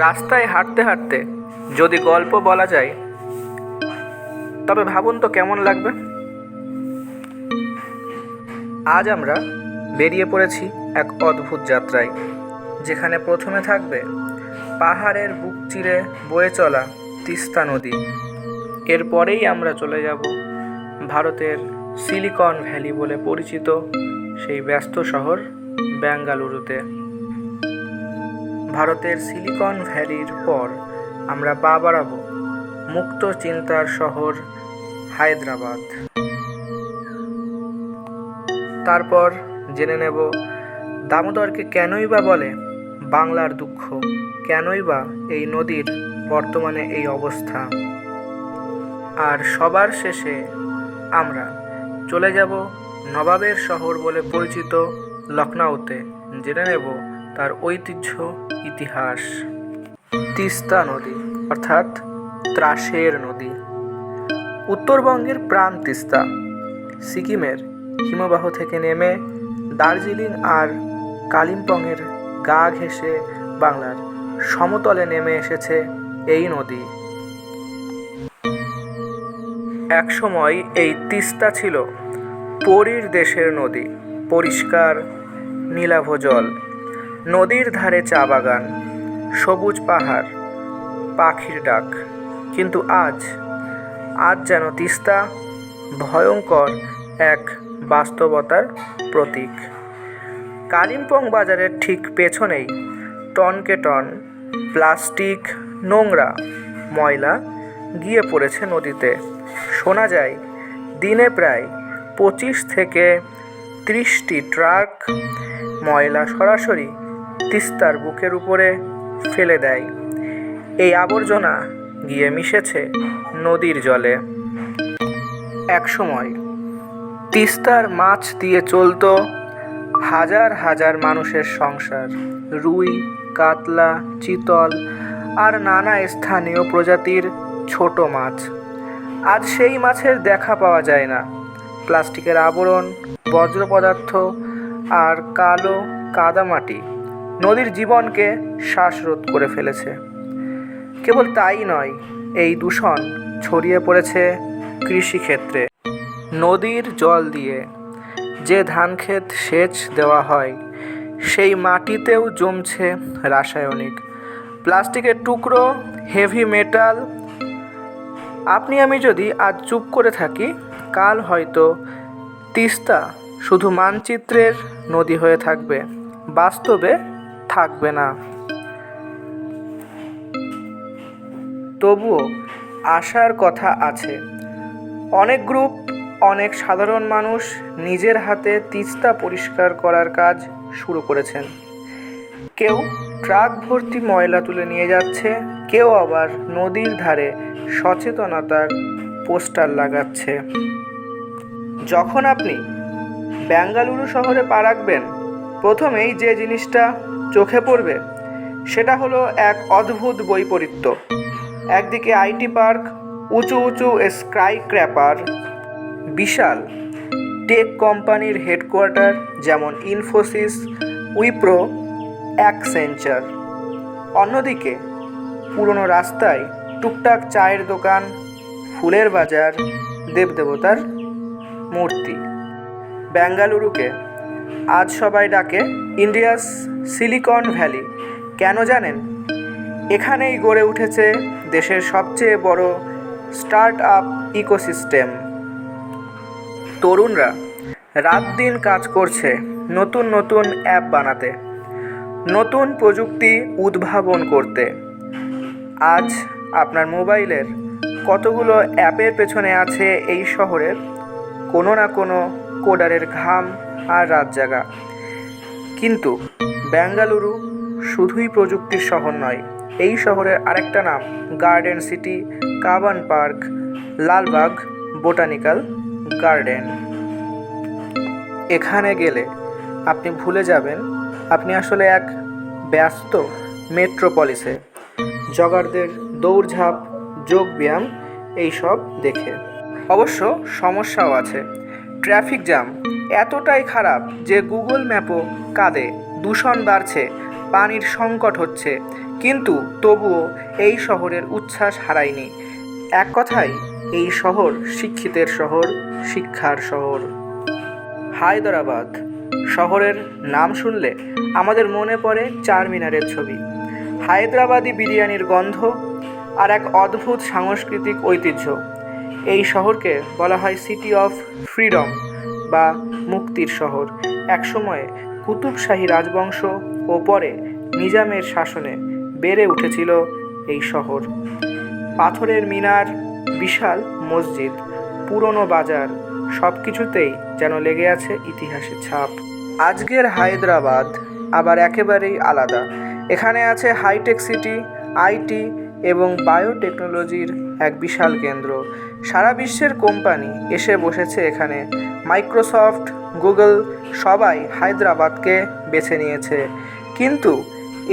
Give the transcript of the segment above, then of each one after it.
রাস্তায় হাঁটতে হাঁটতে যদি গল্প বলা যায়, তবে ভাবুন তো কেমন লাগবে। আজ আমরা বেরিয়ে পড়েছি এক অদ্ভুত যাত্রায়, যেখানে প্রথমে থাকবে পাহাড়ের বুক চিরে বয়ে চলা তিস্তা নদী। এরপরেই আমরা চলে যাব ভারতের সিলিকন ভ্যালি বলে পরিচিত সেই ব্যস্ত শহর বেঙ্গালুরুতে ভারতের সিলিকন ভ্যালির পর আমরা পা বাড়াবো মুক্ত চিন্তার শহর হায়দ্রাবাদ। তারপর জেনে নেব দামোদরকে কেনই বা বলে বাংলার দুঃখ, কেনই বা এই নদীর বর্তমানে এই অবস্থা। আর সবার শেষে আমরা চলে যাব নবাবের শহর বলে পরিচিত লখনউতে। জেনে নেব তার ঐতিহ্য, ইতিহাস। তিস্তা নদী, অর্থাৎ ত্রাসের নদী। উত্তরবঙ্গের প্রাণ তিস্তা। সিকিমের হিমবাহ থেকে নেমে দার্জিলিং আর কালিম্পংয়ের গা ঘেঁষে বাংলার সমতলে নেমে এসেছে এই নদী। একসময় এই তিস্তা ছিল পরীর দেশের নদী, পরিষ্কার, নীলাভ জল। নদীর ধারে চা বাগান, সবুজ পাহাড়, পাখির ডাক। কিন্তু আজ আজ যেন তিস্তা ভয়ঙ্কর এক বাস্তবতার প্রতীক। কালিম্পং বাজারের ঠিক পেছনেই টনকে টন প্লাস্টিক, নোংরা ময়লা গিয়ে পড়েছে নদীতে। শোনা যায়, দিনে প্রায় পঁচিশ থেকে ত্রিশটি ট্রাক ময়লা সরাসরি তিস্তার বুকের উপরে ফেলে দেয়। এই আবর্জনা গিয়ে মিশেছে নদীর জলে। একসময় তিস্তার মাছ দিয়ে চলতো হাজার হাজার মানুষের সংসার। রুই, কাতলা, চিতল আর নানা স্থানীয় প্রজাতির ছোট মাছ। আজ সেই মাছের দেখা পাওয়া যায় না। প্লাস্টিকের আবরণ বজ্র পদার্থ আর কালো কাদামাটি নদীর জীবনকে শ্বাসরোধ করে ফেলেছে। কেবল তাই নয়, এই দূষণ ছড়িয়ে পড়েছে কৃষিক্ষেত্রে। নদীর জল দিয়ে যে ধান ক্ষেত সেচ দেওয়া হয়, সেই মাটিতেও জমছে রাসায়নিক। প্লাস্টিকের টুকরো হেভি মেটাল আপনি আমি যদি আজ চুপ করে থাকি, কাল হয়তো তিস্তা শুধু মানচিত্রের নদী হয়ে থাকবে। বাস্তবে থাকবে না। তবুও আশার কথা আছে। অনেক গ্রুপ, অনেক সাধারণ মানুষ নিজের হাতে তিস্তা পরিষ্কার করার কাজ শুরু করেছেন। কেউ ট্রাক ভর্তি ময়লা তুলে নিয়ে যাচ্ছে, কেউ আবার নদীর ধারে সচেতনতার পোস্টার লাগাচ্ছে। যখন আপনি বেঙ্গালুরু শহরে পা রাখবেন, প্রথমেই যে জিনিসটা চোখে পড়বে? সেটা হলো এক অদ্ভুত বৈপরীত্য। একদিকে আইটি পার্ক, উঁচু উঁচু স্কাই ক্র্যাপার, বিশাল টেক কোম্পানির হেডকোয়ার্টার যেমন ইনফোসিস, উইপ্রো অ্যাকসেঞ্চার অন্যদিকে পুরনো রাস্তায় টুকটাক চায়ের দোকান, ফুলের বাজার, দেবদেবতার মূর্তি। বেঙ্গালুরুকে আজ সবাই ডাকে, ইন্ডিয়াস সিলিকন ভ্যালি কেন জানেন? এখানেই গড়ে উঠেছে দেশের সবচেয়ে বড় স্টার্ট আপ ইকোসিস্টেম। তরুণরা রাত দিন কাজ করছে নতুন নতুন অ্যাপ বানাতে, নতুন প্রযুক্তি উদ্ভাবন করতে। আজ আপনার মোবাইলের কতগুলো অ্যাপের পেছনে আছে এই শহরের কোনো না কোনো কোডারের ঘাম আর রাত জাগা। কিন্তু বেঙ্গালুরু শুধুই প্রযুক্তির শহর নয়, এই শহরের আরেকটা নাম garden city Cubbon park Lalbagh botanical garden এখানে গেলে আপনি ভুলে যাবেন, আপনি আসলে এক ব্যস্ত মেট্রোপলিসে। জগারদের দৌড়ঝাঁপ, যোগব্যায়াম, এইসব দেখে। অবশ্য সমস্যাও আছে। ট্রাফিক জ্যাম এতটাই খারাপ যে গুগল ম্যাপও কাঁদে। দূষণ বাড়ছে, পানির সংকট হচ্ছে। কিন্তু তবুও এই শহরের উচ্ছ্বাস হারায়নি। এক কথায়, এই শহর শিক্ষিতের শহর, শিক্ষার শহর। হায়দরাবাদ, শহরের নাম শুনলে আমাদের মনে পড়ে চার মিনারের ছবি। হায়দ্রাবাদি বিরিয়ানির গন্ধ আর এক অদ্ভুত সাংস্কৃতিক ঐতিহ্য। এই শহরকে বলা হয় সিটি অফ ফ্রিডম বা মুক্তির শহর। একসময়ে কুতুবশাহী রাজবংশ ও পরে নিজামের শাসনে বেড়ে উঠেছিল এই শহর। পাথরের মিনার, বিশাল মসজিদ, পুরনো বাজার সব কিছুতেই যেন লেগে আছে ইতিহাসের ছাপ। আজকের হায়দ্রাবাদ আবার একেবারেই আলাদা। এখানে আছে হাইটেক সিটি, আইটি এবং বায়োটেকনোলজির এক বিশাল কেন্দ্র। সারা বিশ্বের কোম্পানি এসে বসেছে এখানে। মাইক্রোসফট, গুগল সবাই হায়দ্রাবাদকে বেছে নিয়েছে। কিন্তু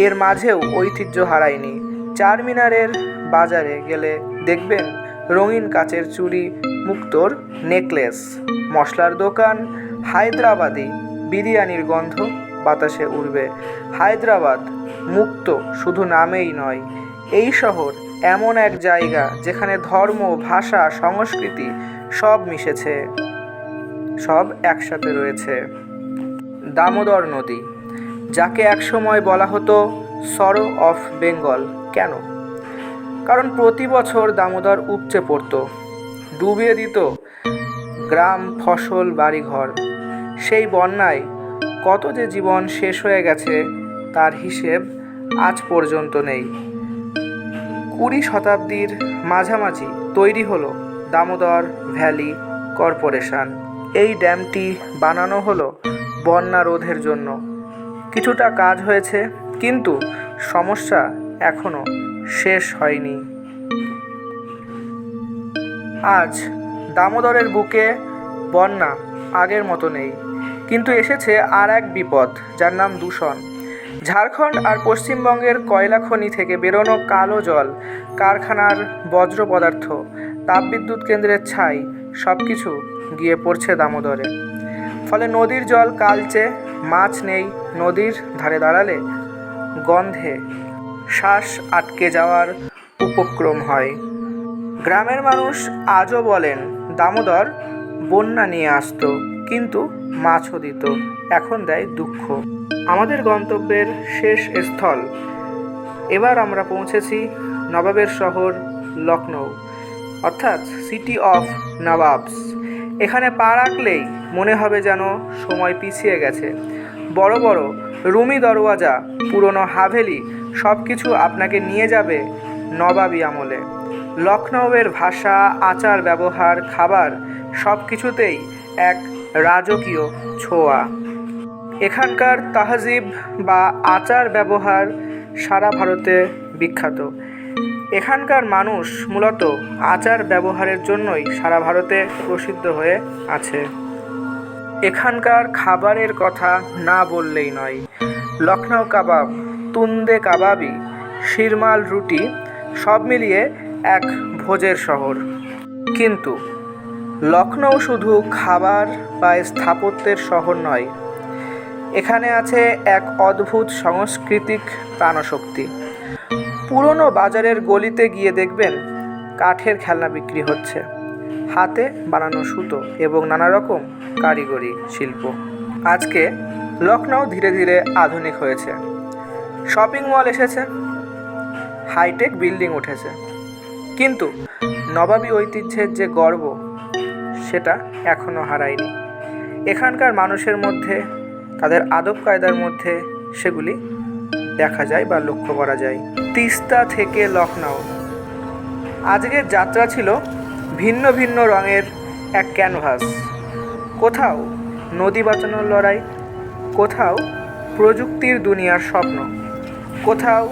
এর মাঝেও ঐতিহ্য হারায়নি। চার মিনারের বাজারে গেলে দেখবেন রঙিন কাচের চুড়ি, মুক্তোর নেকলেস, মশলার দোকান, হায়দ্রাবাদি বিরিয়ানির গন্ধ বাতাসে উড়বে। হায়দ্রাবাদ মুক্ত শুধু নামেই নয়, এই শহর এমন এক জায়গা যেখানে ধর্ম, ভাষা, সংস্কৃতি সব মিশেছে, সব একসাথে রয়েছে। দামোদর নদী, যাকে একসময় বলা হতো সরো অফ বেঙ্গল। কেন? কারণ প্রতি বছর দামোদর উপচে পড়তো, ডুবিয়ে দিত গ্রাম, ফসল, বাড়িঘর। সেই বন্যায় কত যে জীবন শেষ হয়ে গেছে, তার হিসেব আজ পর্যন্ত নেই। কুড়ি শতাব্দীর মাঝামাঝি তৈরি হলো দামোদর ভ্যালি কর্পোরেশন। এই ড্যামটি বানানো হলো বন্যা রোধের জন্য। কিছুটা কাজ হয়েছে, কিন্তু সমস্যা এখনও শেষ হয়নি। আজ দামোদরের বুকে বন্যা আগের মতো নেই, কিন্তু এসেছে আর এক বিপদ, যার নাম দূষণ। ঝাড়খণ্ড আর পশ্চিমবঙ্গের কয়লা খনি থেকে বেরোনো কালো জল, কারখানার বজ্র পদার্থ, তাপবিদ্যুৎ কেন্দ্রের ছাই সব কিছু গিয়ে পড়ছে দামোদরে। ফলে নদীর জল কালচে, মাছ নেই, নদীর ধারে দাঁড়ালে গন্ধে শ্বাস আটকে যাওয়ার উপক্রম হয়। গ্রামের মানুষ আজও বলেন, দামোদর বন্যা নিয়ে আসতো, কিন্তু মাছও দিত, এখন দেয় দুঃখ। আমাদের গন্তব্যের শেষ স্থল। এবার আমরা পৌঁছেছি নবাবের শহর লখনৌ অর্থাৎ সিটি অফ নবাবস। এখানে পা রাখলেই মনে হবে যেন সময় পিছিয়ে গেছে। বড় বড় রুমি দরওয়াজা, পুরনো হাভেলি সব কিছু আপনাকে নিয়ে যাবে নবাবী আমলে। লখনৌয়ের ভাষা, আচার, ব্যবহার, খাবার সব কিছুতেই এক রাজকীয় ছোঁয়া। এখানকার তাহজিব বা আচার ব্যবহার সারা ভারতে বিখ্যাত। এখানকার মানুষ মূলত আচার ব্যবহারের জন্যই সারা ভারতে প্রসিদ্ধ হয়ে আছে। এখানকার খাবারের কথা না বললেই নয়। লখনৌ কাবাব, তুন্দে কাবাবি, শিরমাল রুটি সব মিলিয়ে এক ভোজের শহর। কিন্তু লখনৌ শুধু খাবার বা স্থাপত্যের শহর নয় এখানে আছে এক অদ্ভুত সাংস্কৃতিক প্রাণশক্তি। পুরনো বাজারের গলিতে গিয়ে দেখবেন কাঠের খেলনা বিক্রি হচ্ছে। হাতে বানানো সুতো এবং নানা রকম কারিগরি শিল্প। আজকে লখনৌ ধীরে ধীরে আধুনিক হয়েছে। শপিং মল এসেছে। হাইটেক বিল্ডিং উঠেছে। কিন্তু নবাবী ঐতিহ্যের যে গর্ব, সেটা এখনও হারায়নি। এখানকার মানুষের মধ্যে তাদের আদব কায়দার মধ্যে সেগুলি দেখা যায় বা লক্ষ্য করা যায়। তিস্তা থেকে লখনৌ আজকের যাত্রা ছিল ভিন্ন ভিন্ন রঙের এক ক্যানভাস। কোথাও নদী বাঁচানোর লড়াই, কোথাও প্রযুক্তির দুনিয়ার স্বপ্ন, কোথাও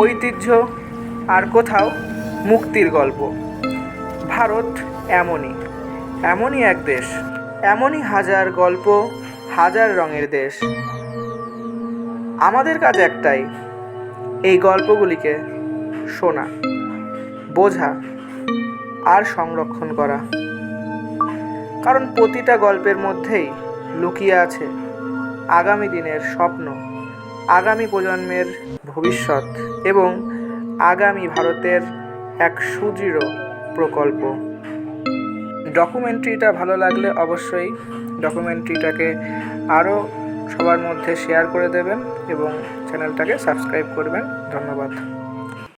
ঐতিহ্য আর কোথাও মুক্তির গল্প। ভারত এমনই এমনই এক দেশ, এমনই হাজার গল্প হাজার রঙের দেশ। আমাদের কাজ একটাই, এই গল্পগুলিকে শোনা, বোঝা আর সংরক্ষণ করা। কারণ প্রতিটা গল্পের মধ্যেই লুকিয়ে আছে আগামী দিনের স্বপ্ন, আগামী প্রজন্মের ভবিষ্যৎ এবং আগামী ভারতের এক সুদৃঢ় প্রকল্প। ডকুমেন্টারিটা ভালো লাগলে অবশ্যই ডকুমেন্টারিটাকে আরও সবার মধ্যে শেয়ার করে দেবেন এবং চ্যানেলটাকে সাবস্ক্রাইব করবেন। ধন্যবাদ।